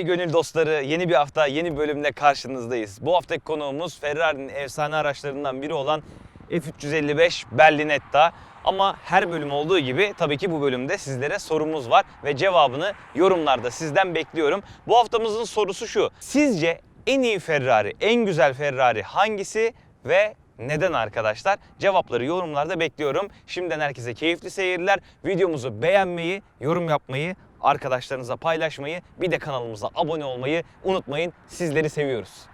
sevgili gönül dostları. Yeni bir hafta, yeni bölümle karşınızdayız. Bu haftaki konuğumuz Ferrari'nin efsane araçlarından biri olan F355 Berlinetta. Ama her bölüm olduğu gibi tabii ki bu bölümde sizlere sorumuz var ve cevabını yorumlarda sizden bekliyorum. Bu haftamızın sorusu şu. Sizce en iyi Ferrari, en güzel Ferrari hangisi ve neden arkadaşlar? Cevapları yorumlarda bekliyorum. Şimdiden herkese keyifli seyirler. Videomuzu beğenmeyi, yorum yapmayı, arkadaşlarınıza paylaşmayı, bir de kanalımıza abone olmayı unutmayın. Sizleri seviyoruz.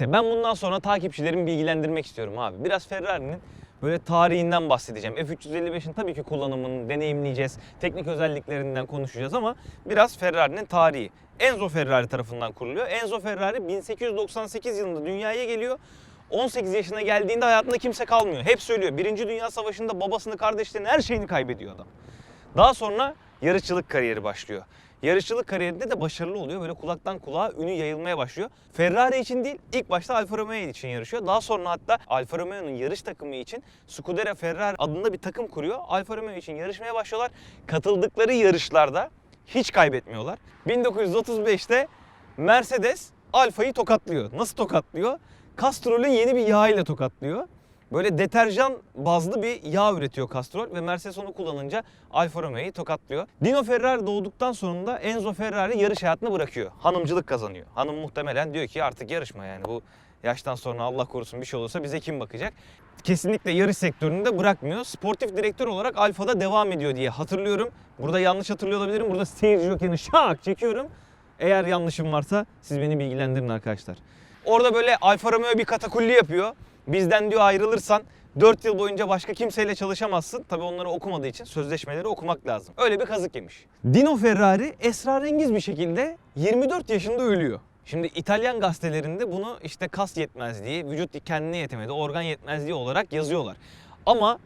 Ben bundan sonra takipçilerimi bilgilendirmek istiyorum abi. Biraz Ferrari'nin böyle tarihinden bahsedeceğim. F355'in tabii ki kullanımını deneyimleyeceğiz. Teknik özelliklerinden konuşacağız ama biraz Ferrari'nin tarihi. Enzo Ferrari tarafından kuruluyor. Enzo Ferrari 1898 yılında dünyaya geliyor. 18 yaşına geldiğinde hayatında kimse kalmıyor. Hep söylüyor. Birinci Dünya Savaşı'nda babasını, kardeşlerini, her şeyini kaybediyor adam. Daha sonra yarışçılık kariyeri başlıyor. Yarışçılık kariyerinde de başarılı oluyor. Böyle kulaktan kulağa ünü yayılmaya başlıyor. Ferrari için değil, ilk başta Alfa Romeo için yarışıyor. Daha sonra hatta Alfa Romeo'nun yarış takımı için Scuderia Ferrari adında bir takım kuruyor. Alfa Romeo için yarışmaya başlıyorlar. Katıldıkları yarışlarda hiç kaybetmiyorlar. 1935'te Mercedes Alfa'yı tokatlıyor. Nasıl tokatlıyor? Castrol'ün yeni bir yağ ile tokatlıyor. Böyle deterjan bazlı bir yağ üretiyor Castrol ve Mercedes onu kullanınca Alfa Romeo'yu tokatlıyor. Dino Ferrari doğduktan sonra da Enzo Ferrari yarış hayatını bırakıyor. Hanımcılık kazanıyor. Hanım muhtemelen diyor ki artık yarışma yani bu yaştan sonra Allah korusun bir şey olursa bize kim bakacak? Kesinlikle yarış sektöründe bırakmıyor. Sportif direktör olarak Alfa'da devam ediyor diye hatırlıyorum. Burada yanlış hatırlıyor olabilirim. Burada seyirci jokerini şak çekiyorum. Eğer yanlışım varsa siz beni bilgilendirin arkadaşlar. Orada böyle Alfa Romeo bir katakulli yapıyor. Bizden diyor ayrılırsan 4 yıl boyunca başka kimseyle çalışamazsın. Tabi onları okumadığı için sözleşmeleri okumak lazım. Öyle bir kazık yemiş. Dino Ferrari esrarengiz bir şekilde 24 yaşında ölüyor. Şimdi İtalyan gazetelerinde bunu işte kas yetmezliği, vücut kendine yetemedi, organ yetmezliği olarak yazıyorlar. Ama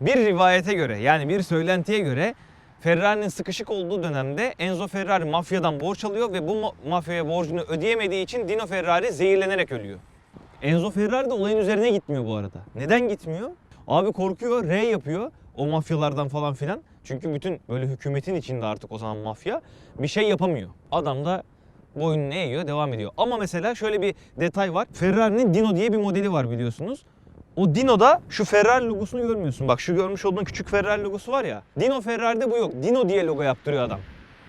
bir rivayete göre yani bir söylentiye göre Ferrari'nin sıkışık olduğu dönemde Enzo Ferrari mafyadan borç alıyor ve bu ma- mafyaya borcunu ödeyemediği için Dino Ferrari zehirlenerek ölüyor. Enzo Ferrari de olayın üzerine gitmiyor bu arada. Neden gitmiyor? Abi korkuyor, R yapıyor o mafyalardan falan filan. Çünkü bütün böyle hükümetin içinde artık o zaman mafya bir şey yapamıyor. Adam da boynunu eğiyor, devam ediyor. Ama mesela şöyle bir detay var. Ferrari'nin Dino diye bir modeli var biliyorsunuz. O Dino'da şu Ferrari logosunu görmüyorsun. Bak şu görmüş olduğun küçük Ferrari logosu var ya. Dino Ferrari'de bu yok. Dino diye logo yaptırıyor adam.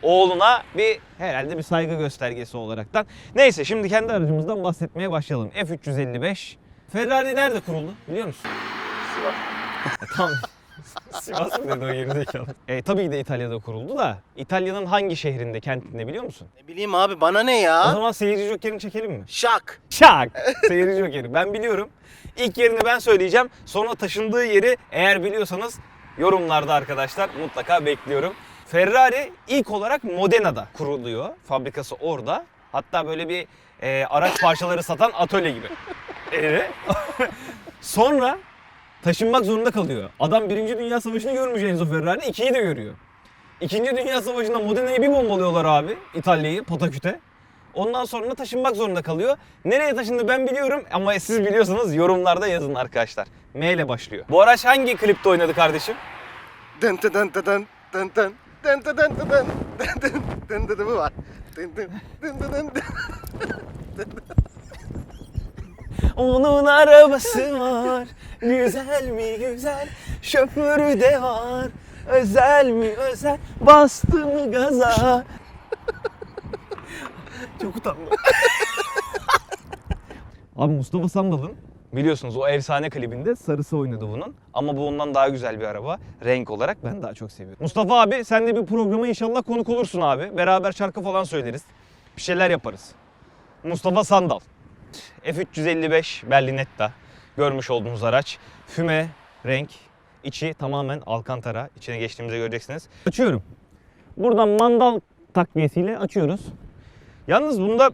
Oğluna bir herhalde bir saygı göstergesi olaraktan. Neyse şimdi kendi aracımızdan bahsetmeye başlayalım. F355. Ferrari nerede kuruldu biliyor musun? Sivas. tamam. Sivas mı dedi o gerizekalı? E, tabii ki de İtalya'da kuruldu da İtalya'nın hangi şehrinde, kentinde biliyor musun? Ne bileyim abi bana ne O ya? zaman seyirci jokerini çekelim mi? Şak. Şak! Seyirci jokeri. Ben biliyorum. İlk yerini ben söyleyeceğim. Sonra taşındığı yeri eğer biliyorsanız yorumlarda arkadaşlar mutlaka bekliyorum. Ferrari ilk olarak Modena'da kuruluyor. Fabrikası orada. Hatta böyle bir e, araç parçaları satan atölye gibi. Evet. Sonra taşınmak zorunda kalıyor. Adam Birinci Dünya Savaşı'nı görmüş Enzo Ferrari, ikiyi de görüyor. İkinci Dünya Savaşı'nda Modena'yı bir bombalıyorlar abi, İtalya'yı, Pataküte. Ondan sonra taşınmak zorunda kalıyor. Nereye taşındı ben biliyorum ama siz biliyorsanız yorumlarda yazın arkadaşlar. M ile başlıyor. Bu araç hangi klipte oynadı kardeşim? Dın dın dın dın dın dın dın dın dın dın dın dın dın dın dın dın dın bu var. Dın dın dın dın dın dın. Onun arabası var. Güzel mi güzel. Şoförü de var. Özel mi özel. Bastı mı gaza. Çok utandım. Abi Mustafa Sandal'ın biliyorsunuz o efsane klibinde sarısı oynadı bunun. Ama bu ondan daha güzel bir araba. Renk olarak ben daha çok seviyorum. Mustafa abi sen de bir programa inşallah konuk olursun abi. Beraber şarkı falan söyleriz. Bir şeyler yaparız. Mustafa Sandal. F355 Berlinetta görmüş olduğunuz araç. Füme renk, içi tamamen alkantara. İçine geçtiğimizde göreceksiniz. Açıyorum. Buradan mandal takviyesiyle açıyoruz. Yalnız bunda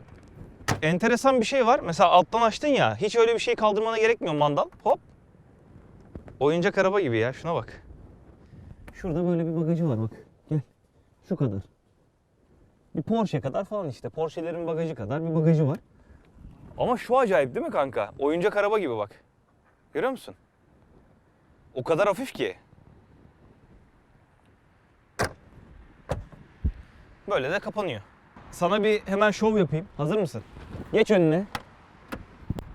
enteresan bir şey var. Mesela alttan açtın ya hiç öyle bir şey kaldırmana gerekmiyor mandal. Hop. Oyuncak araba gibi ya şuna bak. Şurada böyle bir bagajı var bak. Gel. Şu kadar. Bir Porsche kadar falan işte. Porsche'lerin bagajı kadar bir bagajı var. Ama şu acayip değil mi kanka? Oyuncak araba gibi bak. Görüyor musun? O kadar hafif ki. Böyle de kapanıyor. sana bir hemen şov yapayım. Hazır mısın? Geç önüne.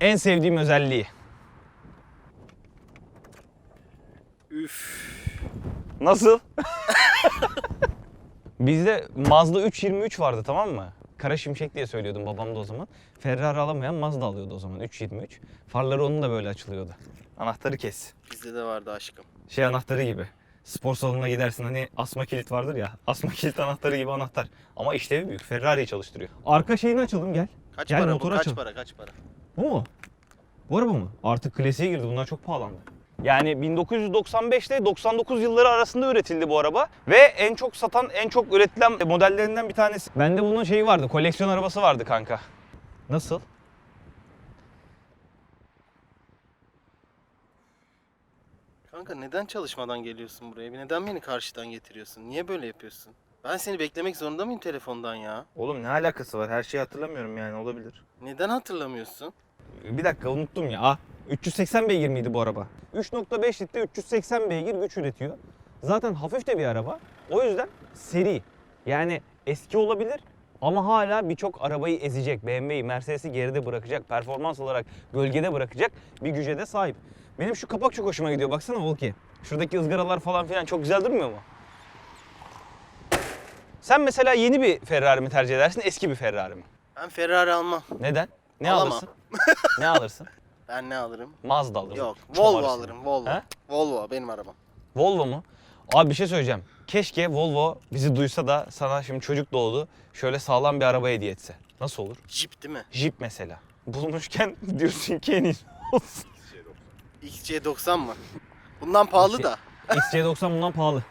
En sevdiğim özelliği. Üf. Nasıl? Bizde Mazda 323 vardı tamam mı? Kara Şimşek diye söylüyordum babam da o zaman. Ferrari alamayan Mazda alıyordu o zaman 323. Farları onun da böyle açılıyordu. Anahtarı kes. Bizde de vardı aşkım. Şey anahtarı gibi. Spor salonuna gidersin hani asma kilit vardır ya. Asma kilit anahtarı gibi anahtar. Ama işlevi büyük. Ferrari'yi çalıştırıyor. Arka şeyini açalım gel. Kaç Gel para bu? Kaç açalım. para? Kaç para? Bu mu? Bu araba mı? Artık klasiğe girdi. Bunlar çok pahalandı. Yani 1995 ile 99 yılları arasında üretildi bu araba ve en çok satan, en çok üretilen modellerinden bir tanesi. Bende bunun şeyi vardı, koleksiyon arabası vardı kanka. Nasıl? Kanka neden çalışmadan geliyorsun buraya? Neden beni karşıdan getiriyorsun? Niye böyle yapıyorsun? Ben seni beklemek zorunda mıyım telefondan ya? Oğlum ne alakası var? Her şeyi hatırlamıyorum yani olabilir. Neden hatırlamıyorsun? Bir dakika unuttum ya. Ah, 380 beygir miydi bu araba? 3.5 litre 380 beygir güç üretiyor. Zaten hafif de bir araba. O yüzden seri. Yani eski olabilir ama hala birçok arabayı ezecek. BMW'yi, Mercedes'i geride bırakacak. Performans olarak gölgede bırakacak bir güce de sahip. Benim şu kapak çok hoşuma gidiyor. Baksana Volki. Şuradaki ızgaralar falan filan çok güzel durmuyor mu? Sen mesela yeni bir Ferrari mi tercih edersin, eski bir Ferrari mi? Ben Ferrari almam. Neden? Ne Alamam. alırsın? ne alırsın? Ben ne alırım? Mazda alırsın. Yok. Volvo alırsın. alırım. Volvo. He? Volvo benim arabam. Volvo mu? Abi bir şey söyleyeceğim. Keşke Volvo bizi duysa da sana şimdi çocuk doğdu. Şöyle sağlam bir araba hediye etse. Nasıl olur? Jeep değil mi? Jeep mesela. Bulmuşken diyorsun ki en iyisi olsun. XC90 mı? Bundan pahalı da. XC90 bundan pahalı.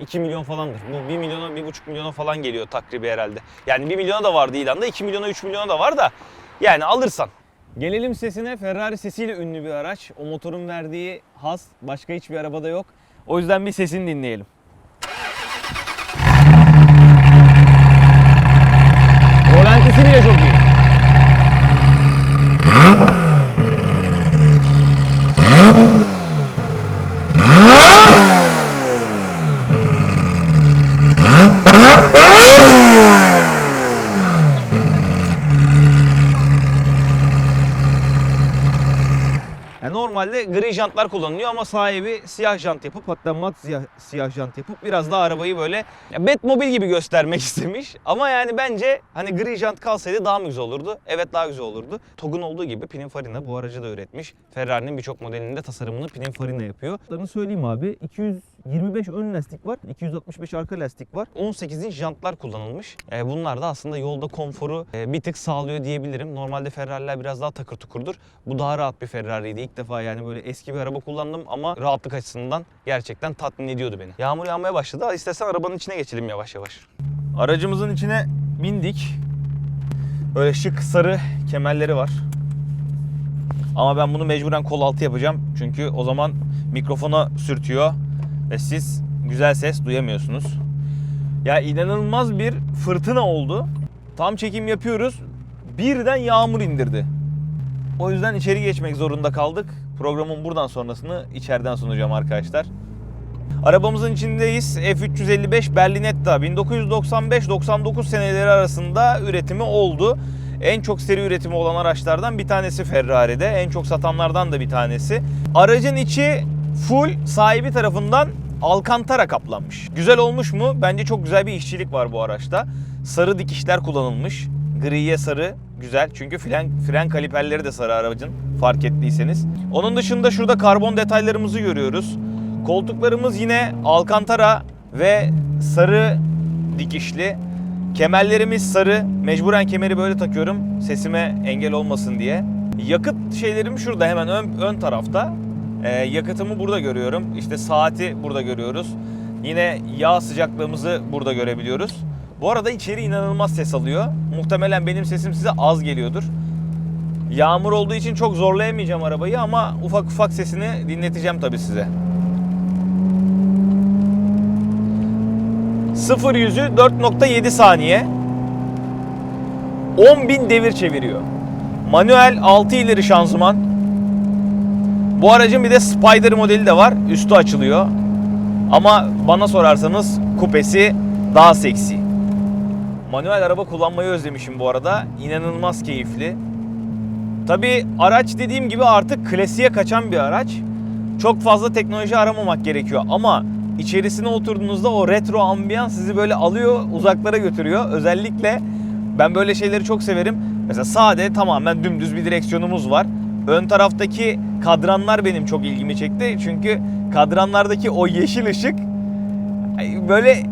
2 milyon falandır. Bu 1 milyona, 1,5 milyona falan geliyor takribi herhalde. Yani 1 milyona da vardı ilanda, 2 milyona, 3 milyona da var da yani alırsan. Gelelim sesine. Ferrari sesiyle ünlü bir araç. O motorun verdiği haz başka hiçbir arabada yok. O yüzden bir sesini dinleyelim. Rolantisi bile çok iyi. Ya normalde gri jantlar kullanılıyor ama sahibi siyah jant yapıp hatta mat siyah, siyah jant yapıp biraz daha arabayı böyle ya Batmobil gibi göstermek istemiş. Ama yani bence hani gri jant kalsaydı daha mı güzel olurdu? Evet daha güzel olurdu. TOG'un olduğu gibi Pininfarina bu aracı da üretmiş. Ferrari'nin birçok modelinde tasarımını Pininfarina yapıyor. Adını söyleyeyim abi. 225 ön lastik var. 265 arka lastik var. 18 inç jantlar kullanılmış. E, bunlar da aslında yolda konforu e, bir tık sağlıyor diyebilirim. Normalde Ferrari'ler biraz daha takır tukurdur. Bu daha rahat bir Ferrari'ydi. İlk defa yani böyle eski bir araba kullandım ama rahatlık açısından gerçekten tatmin ediyordu beni. Yağmur yağmaya başladı. İstersen arabanın içine geçelim yavaş yavaş. Aracımızın içine bindik. Böyle şık sarı kemerleri var. Ama ben bunu mecburen kol altı yapacağım. Çünkü o zaman mikrofona sürtüyor ve siz güzel ses duyamıyorsunuz. Ya inanılmaz bir fırtına oldu. Tam çekim yapıyoruz. Birden yağmur indirdi. O yüzden içeri geçmek zorunda kaldık. Programın buradan sonrasını içeriden sunacağım arkadaşlar. Arabamızın içindeyiz. F355 Berlinetta 1995-99 seneleri arasında üretimi oldu. En çok seri üretimi olan araçlardan bir tanesi Ferrari'de. En çok satanlardan da bir tanesi. Aracın içi full sahibi tarafından Alcantara kaplanmış. Güzel olmuş mu? Bence çok güzel bir işçilik var bu araçta. Sarı dikişler kullanılmış. Griye sarı güzel çünkü fren, fren kaliperleri de sarı aracın fark ettiyseniz. Onun dışında şurada karbon detaylarımızı görüyoruz. Koltuklarımız yine Alcantara ve sarı dikişli. Kemerlerimiz sarı. Mecburen kemeri böyle takıyorum sesime engel olmasın diye. Yakıt şeylerim şurada hemen ön, ön tarafta. Ee, yakıtımı burada görüyorum. İşte saati burada görüyoruz. Yine yağ sıcaklığımızı burada görebiliyoruz. Bu arada içeri inanılmaz ses alıyor. Muhtemelen benim sesim size az geliyordur. Yağmur olduğu için çok zorlayamayacağım arabayı ama ufak ufak sesini dinleteceğim tabii size. 0 yüzü 4.7 saniye. 10.000 devir çeviriyor. Manuel 6 ileri şanzıman. Bu aracın bir de Spider modeli de var. Üstü açılıyor. Ama bana sorarsanız kupesi daha seksi. Manuel araba kullanmayı özlemişim bu arada. İnanılmaz keyifli. Tabii araç dediğim gibi artık klasiğe kaçan bir araç. Çok fazla teknoloji aramamak gerekiyor ama içerisine oturduğunuzda o retro ambiyans sizi böyle alıyor, uzaklara götürüyor. Özellikle ben böyle şeyleri çok severim. Mesela sade tamamen dümdüz bir direksiyonumuz var. Ön taraftaki kadranlar benim çok ilgimi çekti. Çünkü kadranlardaki o yeşil ışık böyle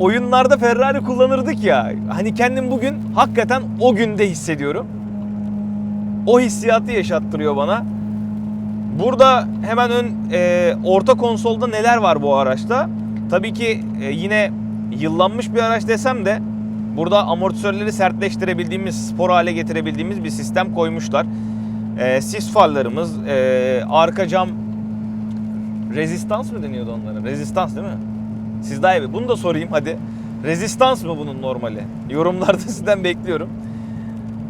oyunlarda Ferrari kullanırdık ya. Hani kendim bugün hakikaten o günde hissediyorum. O hissiyatı yaşattırıyor bana. Burada hemen ön e, orta konsolda neler var bu araçta? Tabii ki e, yine yıllanmış bir araç desem de burada amortisörleri sertleştirebildiğimiz, spor hale getirebildiğimiz bir sistem koymuşlar. E, sis farlarımız, e, arka cam rezistans mı deniyordu onlara? Rezistans değil mi? Siz daha iyi. Bunu da sorayım hadi. Rezistans mı bunun normali? Yorumlarda sizden bekliyorum.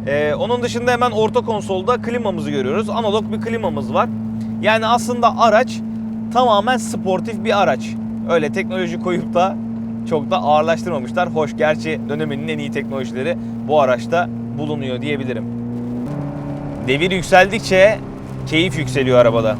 Ee, onun dışında hemen orta konsolda klimamızı görüyoruz. Analog bir klimamız var. Yani aslında araç tamamen sportif bir araç. Öyle teknoloji koyup da çok da ağırlaştırmamışlar. Hoş gerçi döneminin en iyi teknolojileri bu araçta bulunuyor diyebilirim. Devir yükseldikçe keyif yükseliyor arabada.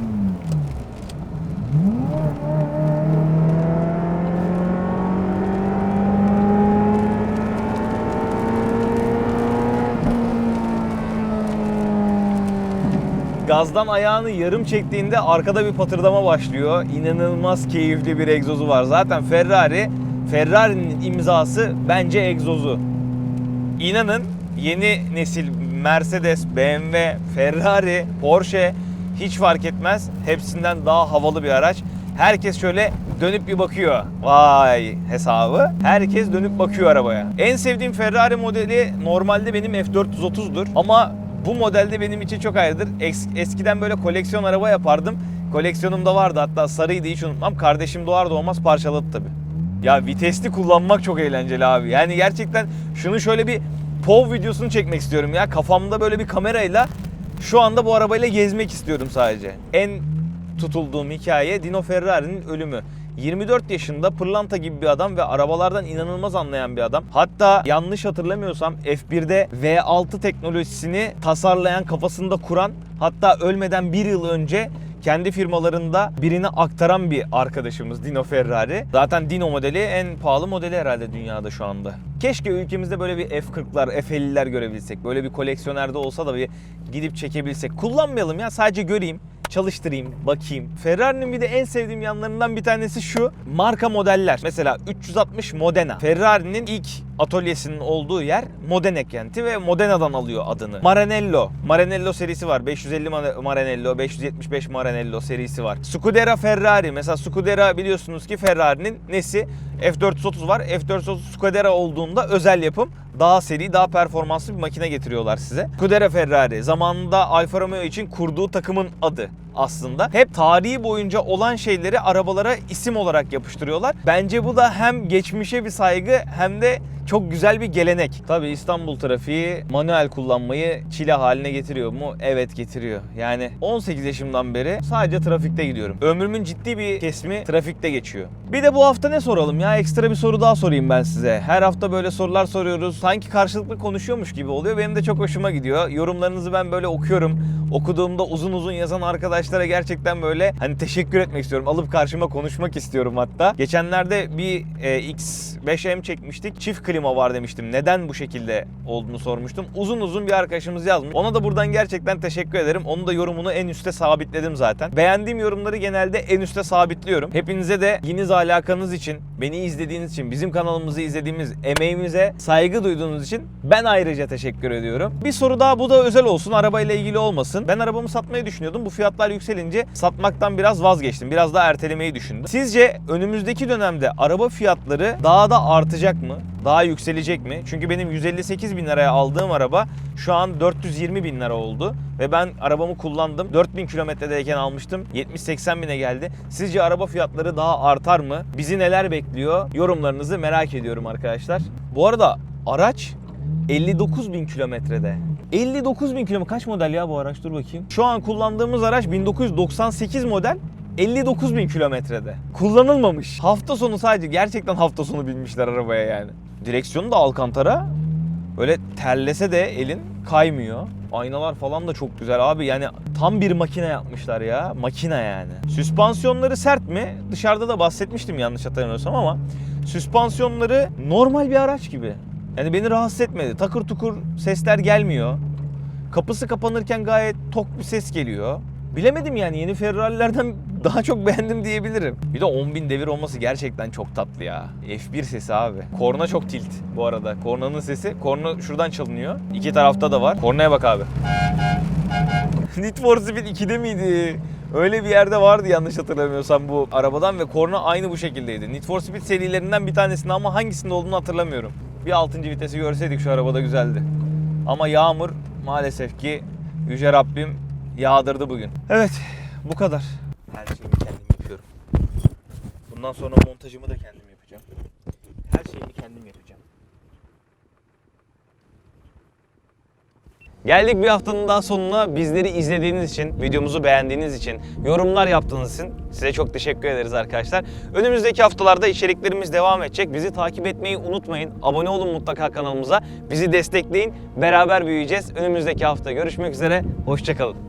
Gazdan ayağını yarım çektiğinde arkada bir patırdama başlıyor. İnanılmaz keyifli bir egzozu var. Zaten Ferrari, Ferrari'nin imzası bence egzozu. İnanın yeni nesil Mercedes, BMW, Ferrari, Porsche hiç fark etmez. Hepsinden daha havalı bir araç. Herkes şöyle dönüp bir bakıyor. Vay hesabı. Herkes dönüp bakıyor arabaya. En sevdiğim Ferrari modeli normalde benim F430'dur. Ama bu modelde benim için çok ayrıdır. Es- eskiden böyle koleksiyon araba yapardım. Koleksiyonumda vardı hatta sarıydı hiç unutmam. Kardeşim doğar doğmaz parçaladı tabii. Ya vitesli kullanmak çok eğlenceli abi. Yani gerçekten şunu şöyle bir POV videosunu çekmek istiyorum ya. Kafamda böyle bir kamerayla şu anda bu arabayla gezmek istiyorum sadece. En tutulduğum hikaye Dino Ferrari'nin ölümü. 24 yaşında pırlanta gibi bir adam ve arabalardan inanılmaz anlayan bir adam. Hatta yanlış hatırlamıyorsam F1'de V6 teknolojisini tasarlayan, kafasında kuran, hatta ölmeden bir yıl önce kendi firmalarında birine aktaran bir arkadaşımız Dino Ferrari. Zaten Dino modeli en pahalı modeli herhalde dünyada şu anda. Keşke ülkemizde böyle bir F40'lar, F50'ler görebilsek. Böyle bir koleksiyonerde olsa da bir gidip çekebilsek. Kullanmayalım ya sadece göreyim çalıştırayım, bakayım. Ferrari'nin bir de en sevdiğim yanlarından bir tanesi şu. Marka modeller. Mesela 360 Modena. Ferrari'nin ilk atölyesinin olduğu yer Modena kenti ve Modena'dan alıyor adını. Maranello. Maranello serisi var. 550 Mar- Maranello, 575 Maranello serisi var. Scudera Ferrari. Mesela Scudera biliyorsunuz ki Ferrari'nin nesi? F430 var. F430 Scudera olduğunda özel yapım daha seri, daha performanslı bir makine getiriyorlar size. Scudera Ferrari zamanında Alfa Romeo için kurduğu takımın adı aslında. Hep tarihi boyunca olan şeyleri arabalara isim olarak yapıştırıyorlar. Bence bu da hem geçmişe bir saygı hem de çok güzel bir gelenek. Tabii İstanbul trafiği manuel kullanmayı çile haline getiriyor mu? Evet getiriyor. Yani 18 yaşımdan beri sadece trafikte gidiyorum. Ömrümün ciddi bir kesimi trafikte geçiyor. Bir de bu hafta ne soralım ya? Ekstra bir soru daha sorayım ben size. Her hafta böyle sorular soruyoruz. Sanki karşılıklı konuşuyormuş gibi oluyor. Benim de çok hoşuma gidiyor. Yorumlarınızı ben böyle okuyorum. Okuduğumda uzun uzun yazan arkadaşlara gerçekten böyle hani teşekkür etmek istiyorum. Alıp karşıma konuşmak istiyorum hatta. Geçenlerde bir e, X5M çekmiştik. Çift klima var demiştim. Neden bu şekilde olduğunu sormuştum. Uzun uzun bir arkadaşımız yazmış. Ona da buradan gerçekten teşekkür ederim. Onun da yorumunu en üste sabitledim zaten. Beğendiğim yorumları genelde en üste sabitliyorum. Hepinize de ilginiz alakanız için, beni izlediğiniz için, bizim kanalımızı izlediğimiz emeğimize saygı duyduğunuz için ben ayrıca teşekkür ediyorum. Bir soru daha bu da özel olsun. Arabayla ilgili olmasın. Ben arabamı satmayı düşünüyordum. Bu fiyatlar yükselince satmaktan biraz vazgeçtim. Biraz daha ertelemeyi düşündüm. Sizce önümüzdeki dönemde araba fiyatları daha da artacak mı? Daha yükselecek mi? Çünkü benim 158 bin liraya aldığım araba şu an 420 bin lira oldu. Ve ben arabamı kullandım. 4000 kilometredeyken almıştım. 70-80 bine geldi. Sizce araba fiyatları daha artar mı? Bizi neler bekliyor? Yorumlarınızı merak ediyorum arkadaşlar. Bu arada araç 59 bin kilometrede. 59 bin kilometre kaç model ya bu araç dur bakayım. Şu an kullandığımız araç 1998 model 59 bin kilometrede. Kullanılmamış. Hafta sonu sadece gerçekten hafta sonu binmişler arabaya yani. Direksiyonu da Alcantara. Öyle terlese de elin kaymıyor. Aynalar falan da çok güzel abi yani tam bir makine yapmışlar ya. Makine yani. Süspansiyonları sert mi? Dışarıda da bahsetmiştim yanlış hatırlamıyorsam ama süspansiyonları normal bir araç gibi. Yani beni rahatsız etmedi. Takır tukur sesler gelmiyor. Kapısı kapanırken gayet tok bir ses geliyor. Bilemedim yani yeni Ferrari'lerden daha çok beğendim diyebilirim. Bir de 10.000 devir olması gerçekten çok tatlı ya. F1 sesi abi. Korna çok tilt bu arada. Kornanın sesi. Korna şuradan çalınıyor. İki tarafta da var. Kornaya bak abi. Need for Speed 2'de miydi? Öyle bir yerde vardı yanlış hatırlamıyorsam bu arabadan ve korna aynı bu şekildeydi. Need for Speed serilerinden bir tanesinde ama hangisinde olduğunu hatırlamıyorum. Bir 6. vitesi görseydik şu arabada güzeldi. Ama yağmur maalesef ki Yüce Rabbim yağdırdı bugün. Evet bu kadar. Her şeyimi kendim yapıyorum. Bundan sonra montajımı da kendim yapacağım. Her şeyimi kendim yapacağım. Geldik bir haftanın daha sonuna. Bizleri izlediğiniz için, videomuzu beğendiğiniz için, yorumlar yaptığınız için size çok teşekkür ederiz arkadaşlar. Önümüzdeki haftalarda içeriklerimiz devam edecek. Bizi takip etmeyi unutmayın. Abone olun mutlaka kanalımıza. Bizi destekleyin. Beraber büyüyeceğiz. Önümüzdeki hafta görüşmek üzere. Hoşçakalın.